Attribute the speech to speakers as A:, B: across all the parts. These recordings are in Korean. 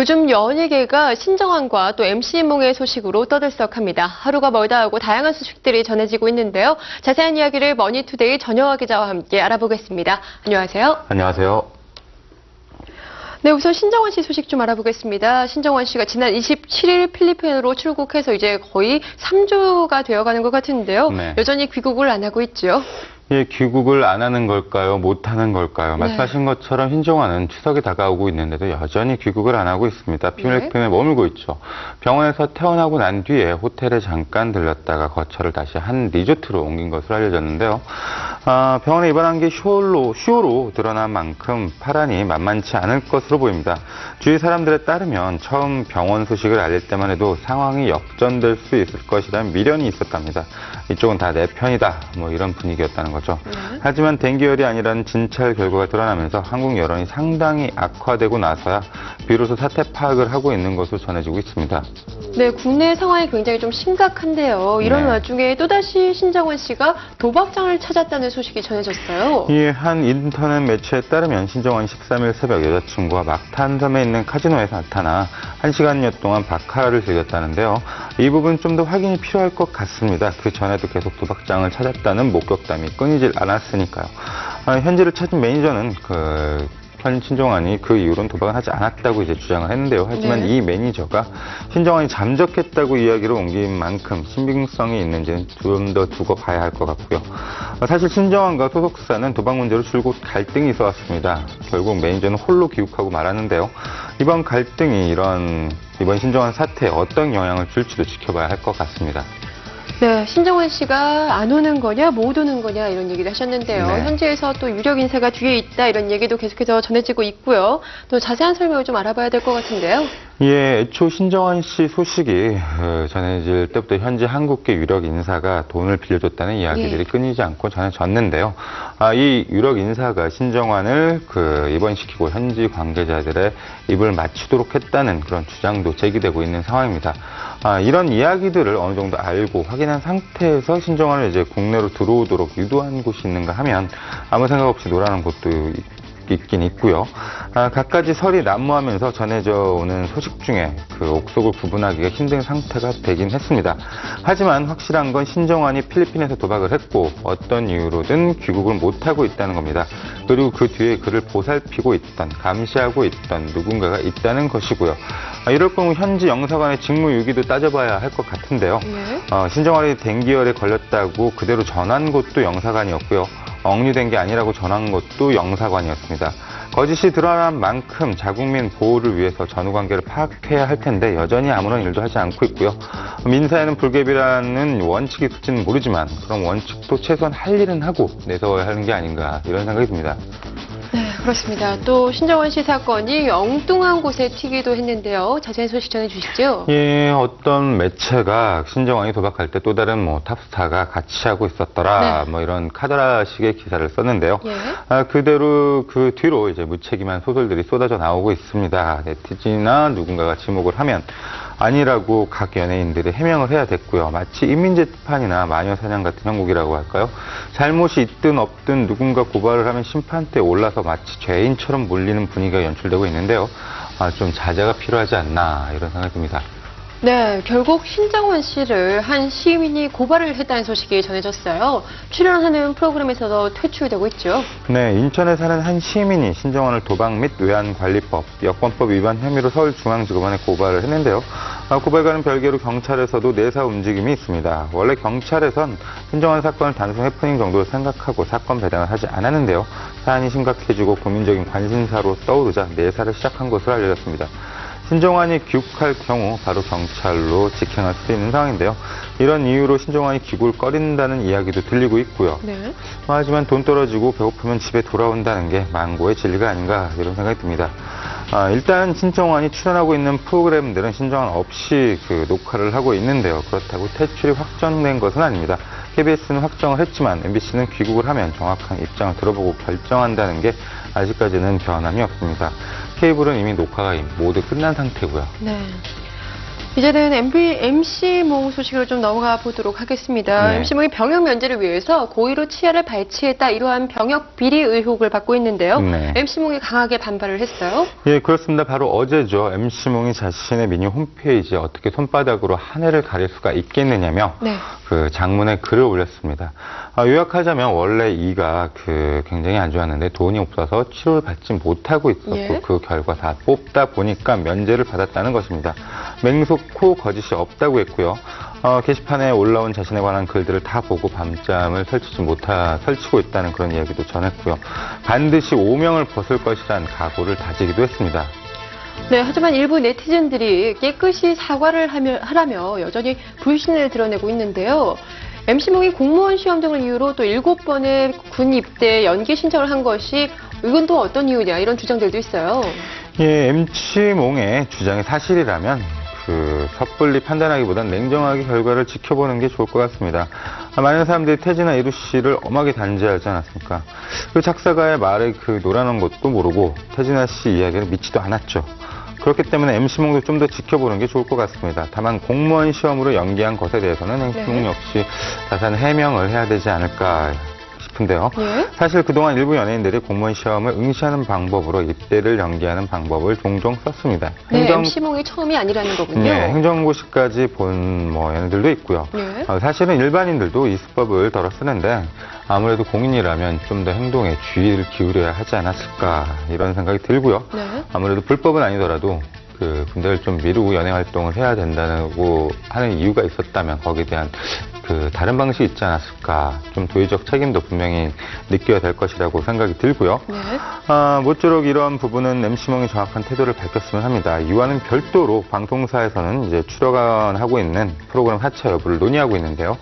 A: 요즘 연예계가 신정환과 또 MC몽의 소식으로 떠들썩합니다. 하루가 멀다 하고 다양한 소식들이 전해지고 있는데요. 자세한 이야기를 머니투데이 전영화 기자와 함께 알아보겠습니다. 안녕하세요.
B: 안녕하세요.
A: 네, 우선 신정환 씨 소식 좀 알아보겠습니다. 신정환 씨가 지난 27일 필리핀으로 출국해서 이제 거의 3주가 되어가는 것 같은데요.
B: 네.
A: 여전히 귀국을 안 하고 있죠.
B: 예, 귀국을 안 하는 걸까요? 못 하는 걸까요?
A: 네.
B: 말씀하신 것처럼 신종환은 추석이 다가오고 있는데도 여전히 귀국을 안 하고 있습니다. 필리핀에 머물고 있죠. 병원에서 퇴원하고 난 뒤에 호텔에 잠깐 들렀다가 거처를 다시 한 리조트로 옮긴 것으로 알려졌는데요. 아, 병원에 입원한 게 쇼로, 쇼로 드러난 만큼 파란이 만만치 않을 것으로 보입니다. 주위 사람들에 따르면 처음 병원 소식을 알릴 때만 해도 상황이 역전될 수 있을 것이라는 미련이 있었답니다. 이쪽은 다 내 편이다. 뭐 이런 분위기였다는 거죠.
A: 네.
B: 하지만 댕기열이 아니라는 진찰 결과가 드러나면서 한국 여론이 상당히 악화되고 나서야 비로소 사태 파악을 하고 있는 것으로 전해지고 있습니다.
A: 네, 국내 상황이 굉장히 좀 심각한데요. 이런
B: 네.
A: 와중에 또다시 신정환 씨가 도박장을 찾았다는 소식이 전해졌어요.
B: 이한 인터넷 매체에 따르면 신정환이 13일 새벽 여자친구와 막탄섬에 있는 카지노에서 나타나 1시간여 동안 바카라를 즐겼다는데요. 이 부분 좀 더 확인이 필요할 것 같습니다. 그 전에 도 계속 도박장을 찾았다는 목격담이 끊이질 않았으니까요. 아, 현지를 찾은 매니저는 그 현 신정환이 그 이후로는 도박을 하지 않았다고 이제 주장을 했는데요. 하지만
A: 네.
B: 이 매니저가 신정환이 잠적했다고 이야기를 옮긴 만큼 신빙성이 있는지는 좀 더 두고 봐야 할 것 같고요. 어, 사실 신정환과 소속사는 도박 문제로 줄곧 갈등이 있어 왔습니다. 결국 매니저는 홀로 귀국하고 말았는데요. 이번 갈등이 이런 이번 신정환 사태에 어떤 영향을 줄지도 지켜봐야 할 것 같습니다.
A: 네, 신정환 씨가 안 오는 거냐, 못 오는 거냐 이런 얘기를 하셨는데요.
B: 네.
A: 현지에서 또 유력 인사가 뒤에 있다 이런 얘기도 계속해서 전해지고 있고요. 또 자세한 설명을 좀 알아봐야 될 것 같은데요.
B: 예, 애초 신정환 씨 소식이 어, 전해질 때부터 현재 한국계 유력 인사가 돈을 빌려줬다는 이야기들이
A: 예.
B: 끊이지 않고 전해졌는데요. 아, 이 유력 인사가 신정환을 그 입원시키고 현지 관계자들의 입을 맞추도록 했다는 그런 주장도 제기되고 있는 상황입니다. 아, 이런 이야기들을 어느 정도 알고 확인한 상태에서 신정환을 이제 국내로 들어오도록 유도한 곳이 있는가 하면 아무 생각 없이 놀아는 곳도 있- 있긴 있고요. 아, 갖가지 설이 난무하면서 전해져 오는 소식 중에 그 옥속을 구분하기가 힘든 상태가 되긴 했습니다. 하지만 확실한 건 신정환이 필리핀에서 도박을 했고 어떤 이유로든 귀국을 못하고 있다는 겁니다. 그리고 그 뒤에 그를 보살피고 있던, 감시하고 있던 누군가가 있다는 것이고요. 아, 이럴 경우 현지 영사관의 직무유기도 따져봐야 할 것 같은데요.
A: 네.
B: 어, 신정환이 댕기열에 걸렸다고 그대로 전한 곳도 영사관이었고요. 억류된 게 아니라고 전한 것도 영사관이었습니다. 거짓이 드러난 만큼 자국민 보호를 위해서 전후 관계를 파악해야 할 텐데 여전히 아무런 일도 하지 않고 있고요. 민사에는 불개비라는 원칙이 있을지는 모르지만 그런 원칙도 최소한 할 일은 하고 내세워야 하는 게 아닌가 이런 생각이 듭니다.
A: 네, 그렇습니다. 또 신정환 씨 사건이 엉뚱한 곳에 튀기도 했는데요. 자세한 소식 전해 주시죠.
B: 예, 어떤 매체가 신정환이 도박할 때 또 다른 뭐 탑스타가 같이 하고 있었더라,
A: 네.
B: 뭐 이런 카더라식의 기사를 썼는데요.
A: 예.
B: 아, 그대로 그 뒤로 이제 무책임한 소설들이 쏟아져 나오고 있습니다. 네티즌이나 누군가가 지목을 하면 아니라고 각 연예인들이 해명을 해야 됐고요. 마치 인민재판이나 마녀사냥 같은 형국이라고 할까요? 잘못이 있든 없든 누군가 고발을 하면 심판대에 올라서 마치 죄인처럼 몰리는 분위기가 연출되고 있는데요. 아, 좀 자제가 필요하지 않나 이런 생각이 듭니다.
A: 네, 결국 신정환 씨를 한 시민이 고발을 했다는 소식이 전해졌어요. 출연하는 프로그램에서도 퇴출되고 있죠.
B: 네, 인천에 사는 한 시민이 신정환을 도박 및 외환관리법, 여권법 위반 혐의로 서울중앙지검원에 고발을 했는데요. 아, 고발과는 별개로 경찰에서도 내사 움직임이 있습니다. 원래 경찰에선 신정환 사건을 단순 해프닝 정도로 생각하고 사건 배당을 하지 않았는데요. 사안이 심각해지고 국민적인 관심사로 떠오르자 내사를 시작한 것으로 알려졌습니다. 신정환이 귀국할 경우 바로 경찰로 직행할 수 있는 상황인데요. 이런 이유로 신정환이 귀국을 꺼린다는 이야기도 들리고 있고요.
A: 네.
B: 하지만 돈 떨어지고 배고프면 집에 돌아온다는 게 망고의 진리가 아닌가 이런 생각이 듭니다. 아, 일단 신정환이 출연하고 있는 프로그램들은 신정환 없이 그 녹화를 하고 있는데요. 그렇다고 퇴출이 확정된 것은 아닙니다. KBS는 확정을 했지만 MBC는 귀국을 하면 정확한 입장을 들어보고 결정한다는 게 아직까지는 변함이 없습니다. 케이블은 이미 녹화가 모두 끝난 상태고요.
A: 네. 이제는 MB, MC몽 소식으로 좀 넘어가 보도록 하겠습니다.
B: 네.
A: MC몽이 병역 면제를 위해서 고의로 치아를 발치했다 이러한 병역 비리 의혹을 받고 있는데요.
B: 네.
A: MC몽이 강하게 반발을 했어요.
B: 예, 그렇습니다. 바로 어제죠. MC몽이 자신의 미니 홈페이지에 어떻게 손바닥으로 하늘을 가릴 수가 있겠느냐며
A: 네.
B: 그 장문에 글을 올렸습니다. 아, 요약하자면 원래 이가 그 굉장히 안 좋았는데 돈이 없어서 치료를 받지 못하고 있었고
A: 예.
B: 그 결과 다 뽑다 보니까 면제를 받았다는 것입니다. 맹속 코 거짓이 없다고 했고요. 어, 게시판에 올라온 자신에 관한 글들을 다 보고 밤잠을 설치지 못하 설치고 있다는 그런 이야기도 전했고요. 반드시 오명을 벗을 것이란 각오를 다지기도 했습니다.
A: 네, 하지만 일부 네티즌들이 깨끗이 사과를 하며, 하라며 여전히 불신을 드러내고 있는데요. MC몽이 공무원 시험 등을 이유로 또 일곱 번의 군 입대 연기 신청을 한 것이 이건 또 어떤 이유냐 이런 주장들도 있어요.
B: 예, MC몽의 주장이 사실이라면 그 섣불리 판단하기보단 냉정하게 결과를 지켜보는 게 좋을 것 같습니다. 아, 많은 사람들이 태진아 이루 씨를 엄하게 단죄하지 않았습니까? 그 작사가의 말에 그 노라는 것도 모르고 태진아 씨 이야기를 믿지도 않았죠. 그렇기 때문에 MC몽도 좀 더 지켜보는 게 좋을 것 같습니다. 다만 공무원 시험으로 연기한 것에 대해서는 MC몽
A: 네.
B: 역시 다산 해명을 해야 되지 않을까 싶은데요.
A: 예.
B: 사실 그동안 일부 연예인들이 공무원 시험을 응시하는 방법으로 입대를 연기하는 방법을 종종 썼습니다.
A: 네,
B: 행정-
A: MC몽이 처음이 아니라는 거군요.
B: 네, 행정고시까지 본 뭐 연예들도 있고요.
A: 네.
B: 어, 사실은 일반인들도 이 수법을 덜어 쓰는데 아무래도 공인이라면 좀 더 행동에 주의를 기울여야 하지 않았을까 이런 생각이 들고요.
A: 네.
B: 아무래도 불법은 아니더라도 그 군대를 좀 미루고 연예 활동을 해야 된다고 하는 이유가 있었다면 거기에 대한 그 다른 방식이 있지 않았을까 좀 도의적 책임도 분명히 느껴야 될 것이라고 생각이 들고요.
A: 네.
B: 아, 모쪼록 이러한 부분은 MC몽이 정확한 태도를 밝혔으면 합니다. 이와는 별도로 방송사에서는 이제 출연하고 있는 프로그램 하차 여부를 논의하고 있는데요.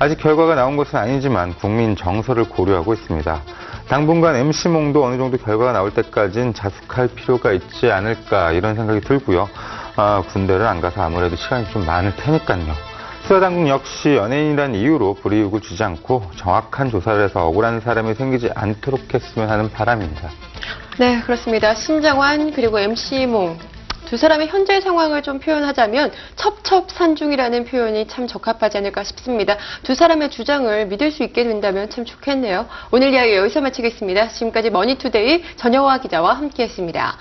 B: 아직 결과가 나온 것은 아니지만 국민 정서를 고려하고 있습니다. 당분간 MC몽도 어느 정도 결과가 나올 때까지는 자숙할 필요가 있지 않을까 이런 생각이 들고요. 아, 군대를 안 가서 아무래도 시간이 좀 많을 테니까요. 수사당국 역시 연예인이란 이유로 불이익을 주지 않고 정확한 조사를 해서 억울한 사람이 생기지 않도록 했으면 하는 바람입니다.
A: 네, 그렇습니다. 신정환 그리고 MC몽 두 사람의 현재 상황을 좀 표현하자면 첩첩산중이라는 표현이 참 적합하지 않을까 싶습니다. 두 사람의 주장을 믿을 수 있게 된다면 참 좋겠네요. 오늘 이야기 여기서 마치겠습니다. 지금까지 머니투데이 전영화 기자와 함께했습니다.